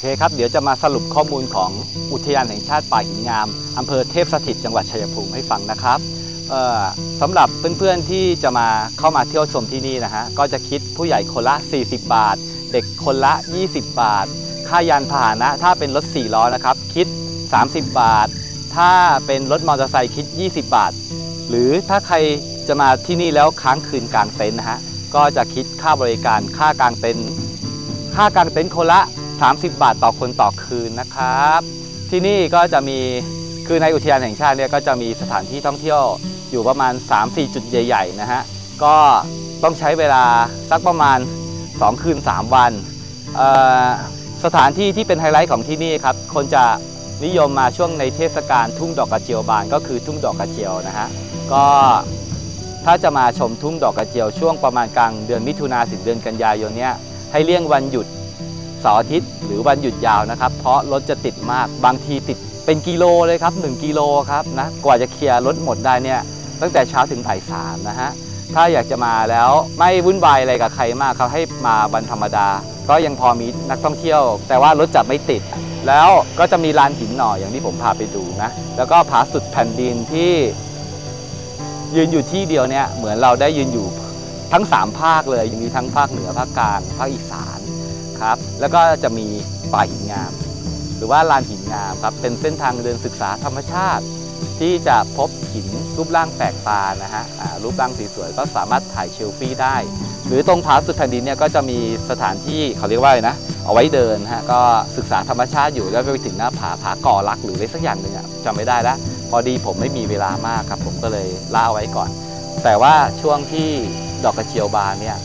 เคครับ เดี๋ยวจะมาสรุปข้อมูลของอุทยานแห่งชาติป่าหินงามอำเภอเทพสถิตจังหวัดชัยภูมิให้ฟังนะครับสำหรับเพื่อนๆที่จะมาเข้ามาเที่ยวชมที่นี่นะฮะก็จะคิดผู้ใหญ่คนละ 40 บาท เด็กคนละ 20 บาท ค่ายานพาหนะถ้าเป็นรถ4ล้อนะครับ คิด 30 บาท ถ้าเป็นรถมอเตอร์ไซค์คิด 20 บาท หรือถ้าใครจะมาที่นี่แล้วค้างคืนกลางเต็นท์นะฮะก็จะคิดค่าบริการค่ากลางเต็นท์ค่ากลางเต็นท์คนละ 30 บาทต่อคนต่อคืนนะครับ ที่นี่ก็จะมีคือในอุทยานแห่งชาติเนี่ยก็จะมีสถานที่ท่องเที่ยวอยู่ประมาณ 3-4 จุดใหญ่ๆนะฮะก็ต้องใช้เวลาสักประมาณ 2 คืน 3 วัน สถานที่ที่เป็นไฮไลท์ของที่นี่ครับ คนจะนิยมมาช่วงในเทศกาลทุ่งดอกกระเจียวบานก็คือทุ่งดอกกระเจียวนะฮะก็ถ้าจะมาชมทุ่งดอกกระเจียวช่วงประมาณกลางเดือนมิถุนาถึงเดือนกันยายนเนี้ยให้เลี่ยงวันหยุด เสาร์อาทิตย์หรือวันหยุดยาวนะครับ เพราะรถจะติดมากบางทีติดเป็นกิโลเลยครับ 1 กิโลครับนะกว่าจะเคลียร์รถหมดได้เนี่ยตั้งแต่เช้าถึงบ่ายสามนะฮะถ้าอยากจะมาแล้วไม่วุ่นวายอะไรกับใครมากครับให้มาวันธรรมดา ก็ยังพอมีนักท่องเที่ยว แต่ว่ารถจะไม่ติด แล้วก็จะมีลานหินหน่อยอย่างที่ผมพาไปดูนะแล้วก็ผาสุดแผ่นดินที่ ยืนอยู่ที่เดียวเนี่ยเหมือนเราได้ยืนอยู่ทั้ง 3 ภาคเลยมีทั้งภาคเหนือภาคกลางภาคอีสาน ครับ แล้วก็จะมีป่าหินงาม หรือว่าลานหินงามครับ เป็นเส้นทางเดินศึกษาธรรมชาติ ที่จะพบหินรูปร่างแปลกตานะฮะรูปร่างสวยๆก็สามารถถ่ายเชลฟี่ได้ หรือตรงผาสุดแผ่นดินเนี่ยก็จะมีสถานที่เขาเรียกว่าอะไรนะ เอาไว้เดินฮะ ก็ศึกษาธรรมชาติอยู่แล้วไปถึงหน้าผาผาก่อรักหรืออะไรสักอย่างหนึ่งอะจำไม่ได้แล้วพอดีผมไม่มีเวลามากครับ ผมก็เลยล่าเอาไว้ก่อน แต่ว่าช่วงที่ดอกกระเจียวบานเนี่ย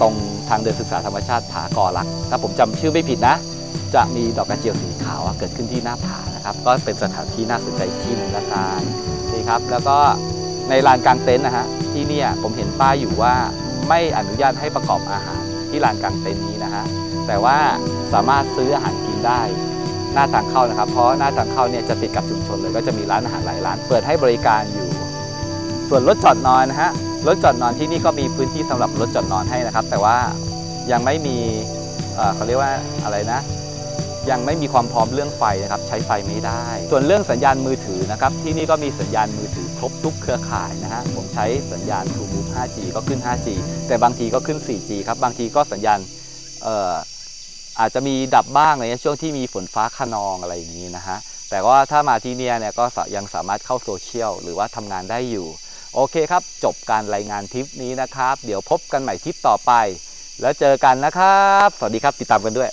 ตรงทางเดินศึกษาธรรมชาติผากอลัก ถ้าผมจำชื่อไม่ผิดนะ จะมีดอกกระเจียวสีขาวเกิดขึ้นที่หน้าผานะครับ ก็เป็นสถานที่น่าสนใจที่หนึ่งละกันนี่ครับ แล้วก็ในลานกลางเต็นท์นะฮะที่เนี่ยผมเห็นป้ายอยู่ว่าไม่อนุญาตให้ประกอบอาหารที่ลานกลางเต็นท์นี้นะฮะแต่ว่าสามารถซื้ออาหารกินได้หน้าทางเข้านะครับ เพราะหน้าทางเข้าเนี่ยจะติดกับชุมชนเลย ก็จะมีร้านอาหารหลายร้าน เปิดให้บริการอยู่ ส่วนรถจอดนอนนะฮะ รถจอดนอนที่นี่ก็มีพื้นที่สำหรับรถจอดนอนให้นะครับ แต่ว่ายังไม่มีเขาเรียกว่าอะไรนะ ยังไม่มีความพร้อมเรื่องไฟนะครับ ใช้ไฟไม่ได้ ส่วนเรื่องสัญญาณมือถือนะครับ ที่นี่ก็มีสัญญาณมือถือครบทุกเครือข่ายนะฮะผมใช้สัญญาณ True Move 5G ก็ขึ้น 5G แต่บางทีก็ขึ้น 4G ครับบางทีก็สัญญาณเอ่ออาจจะมีดับบ้างอะไรเงี้ยช่วงที่มีฝนฟ้าคะนองอะไรอย่างนี้นะฮะแต่ว่าถ้ามาที่เนี่ยเนี่ยก็ยังสามารถเข้าโซเชียลหรือว่าทำงานได้อยู่ โอเคครับ จบการรายงานทริปนี้นะครับ เดี๋ยวพบกันใหม่ทริปต่อไป แล้วเจอกันนะครับ สวัสดีครับติดตามกันด้วย